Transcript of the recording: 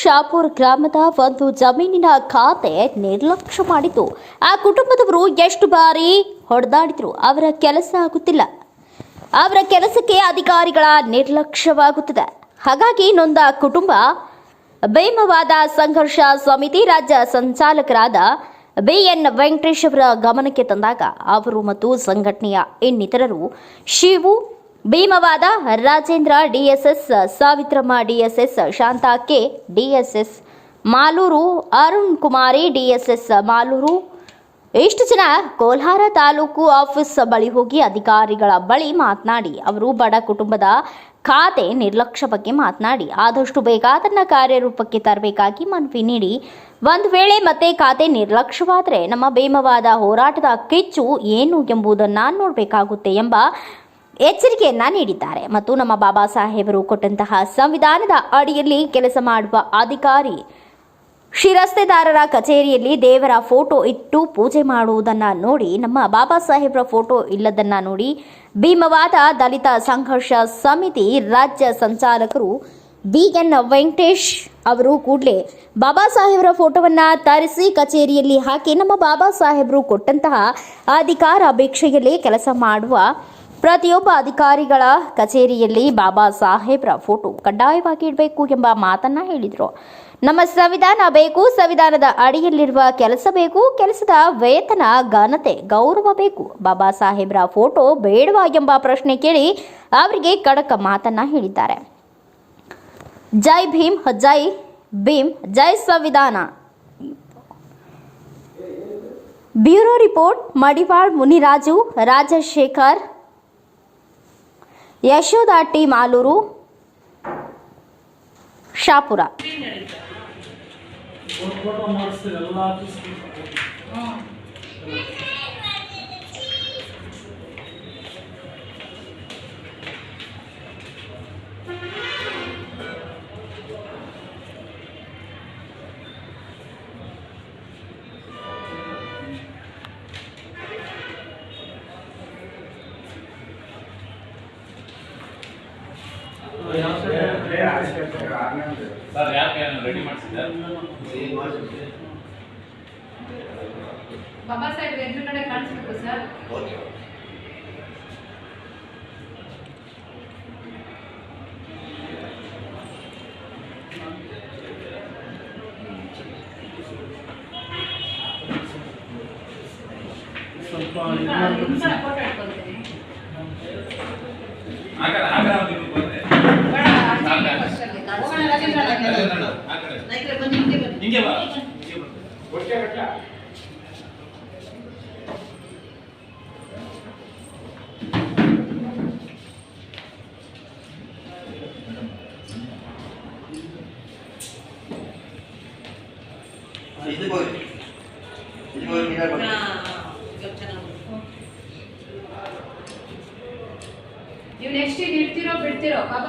ಶಾಪುರ್ ಗ್ರಾಮದ ಒಂದು ಜಮೀನಿನ ಖಾತೆ ನಿರ್ಲಕ್ಷ್ಯ ಮಾಡಿತು ಆ ಕುಟುಂಬದವರು ಎಷ್ಟು ಬಾರಿ ಹೊಡೆದಾಡಿದ್ರು ಅವರ ಕೆಲಸ ಆಗುತ್ತಿಲ್ಲ. ಅವರ ಕೆಲಸಕ್ಕೆ ಅಧಿಕಾರಿಗಳ ನಿರ್ಲಕ್ಷ್ಯವಾಗುತ್ತಿದೆ. ಹಾಗಾಗಿ ನೊಂದ ಕುಟುಂಬ, ಭೀಮವಾದ ಸಂಘರ್ಷ ಸಮಿತಿ ರಾಜ್ಯ ಸಂಚಾಲಕರಾದ ಬಿಎನ್ ವೆಂಕಟೇಶ್ ಅವರ ಗಮನಕ್ಕೆ ತಂದಾಗ ಅವರು ಮತ್ತು ಸಂಘಟನೆಯ ಇನ್ನಿತರರು Shivu ಭೀಮವಾದ Rajendra DSS, Savitramma DSS, Shanta K DSS, Malur Arun Kumari DSS, Malur. ಇಷ್ಟು ಜನ ಕೋಲಾರ ತಾಲೂಕು ಆಫೀಸ್ ಬಳಿ ಹೋಗಿ ಅಧಿಕಾರಿಗಳ ಬಳಿ ಮಾತನಾಡಿ, ಅವರು ಬಡ ಕುಟುಂಬದ ಖಾತೆ ನಿರ್ಲಕ್ಷ್ಯ ಬಗ್ಗೆ ಮಾತನಾಡಿ, ಆದಷ್ಟು ಬೇಗ ಅದನ್ನು ಕಾರ್ಯರೂಪಕ್ಕೆ ತರಬೇಕಾಗಿ ಮನವಿ ನೀಡಿ. ಒಂದು ವೇಳೆ ಮತ್ತೆ ಖಾತೆ ನಿರ್ಲಕ್ಷ್ಯವಾದರೆ ನಮ್ಮ ಭೀಮವಾದ ಹೋರಾಟದ ಕಿಚ್ಚು ಏನು ಎಂಬುದನ್ನು ನೋಡಬೇಕಾಗುತ್ತೆ ಎಂಬ ಎಚ್ಚರಿಕೆಯನ್ನ ನೀಡಿದ್ದಾರೆ. ಮತ್ತು ನಮ್ಮ ಬಾಬಾ ಸಾಹೇಬರು ಕೊಟ್ಟಂತಹ ಸಂವಿಧಾನದ ಅಡಿಯಲ್ಲಿ ಕೆಲಸ ಮಾಡುವ ಅಧಿಕಾರಿ ಶಿರಸ್ತೆದಾರರ ಕಚೇರಿಯಲ್ಲಿ ದೇವರ ಫೋಟೋ ಇಟ್ಟು ಪೂಜೆ ಮಾಡುವುದನ್ನ ನೋಡಿ, ನಮ್ಮ ಬಾಬಾ ಸಾಹೇಬ್ರ ಫೋಟೋ ಇಲ್ಲದನ್ನ ನೋಡಿ ಭೀಮವಾದ ದಲಿತ ಸಂಘರ್ಷ ಸಮಿತಿ ರಾಜ್ಯ ಸಂಚಾಲಕರು ಬಿ ಎನ್ ವೆಂಕಟೇಶ್ ಅವರು ಕೂಡಲೇ ಬಾಬಾ ಸಾಹೇಬ್ರ ಫೋಟೋವನ್ನ ತರಿಸಿ ಕಚೇರಿಯಲ್ಲಿ ಹಾಕಿ, ನಮ್ಮ ಬಾಬಾ ಸಾಹೇಬರು ಕೊಟ್ಟಂತಹ ಅಧಿಕಾರ ಅಪೇಕ್ಷೆಯಲ್ಲಿ ಕೆಲಸ ಮಾಡುವ ಪ್ರತಿಯೊಬ್ಬ ಅಧಿಕಾರಿಗಳ ಕಚೇರಿಯಲ್ಲಿ ಬಾಬಾ ಸಾಹೇಬ್ರ ಫೋಟೋ ಕಡ್ಡಾಯವಾಗಿ ಇಡಬೇಕು ಎಂಬ ಮಾತನ್ನ ಹೇಳಿದರು. ನಮ್ಮ ಸಂವಿಧಾನ ಬೇಕು, ಸಂವಿಧಾನದ ಅಡಿಯಲ್ಲಿರುವ ಕೆಲಸ ಬೇಕು, ಕೆಲಸದ ವೇತನ, ಘನತೆ, ಗೌರವ ಬೇಕು. ಬಾಬಾ ಸಾಹೇಬ್ರ ಫೋಟೋ ಬೇಡವಾ ಎಂಬ ಪ್ರಶ್ನೆ ಕೇಳಿ ಅವರಿಗೆ ಕಡಕ ಮಾತನ್ನ ಹೇಳಿದ್ದಾರೆ. ಜೈ ಭೀಮ್ ಜೈ ಭೀಮ್, ಜೈ ಸಂವಿಧಾನ. Bureau report, Madiwal, Muniraju, Rajashekar Yashoda T Malur Shapura. Sir ಯಾಕೆ ರೆಡಿ ಮಾಡಿಸಿದ್ದಾರೆ ಬಾಬಾ ಸಾಹೇಬ್ ಎದುರುಗಡೆ ಕಾಣಿಸ್ಬೇಕು ಸರ್ ಸ್ವಲ್ಪ ನಿಮಿಷ ಫೋಟೋ ಇಟ್ಕೊಳ್ತೀನಿ ಆಗಲ್ಲ ಆಗಲ್ಲ ಹಿಂಗೆ ಬಾ. ಇದಕ್ಕೆ ಹೋಗಿ. ಇದಕ್ಕೆ ನೀವು ನೆಕ್ಸ್ಟ್ ಇಡ್ತೀರೋ ಬಿಡ್ತೀರೋ ಬಾಬಾ.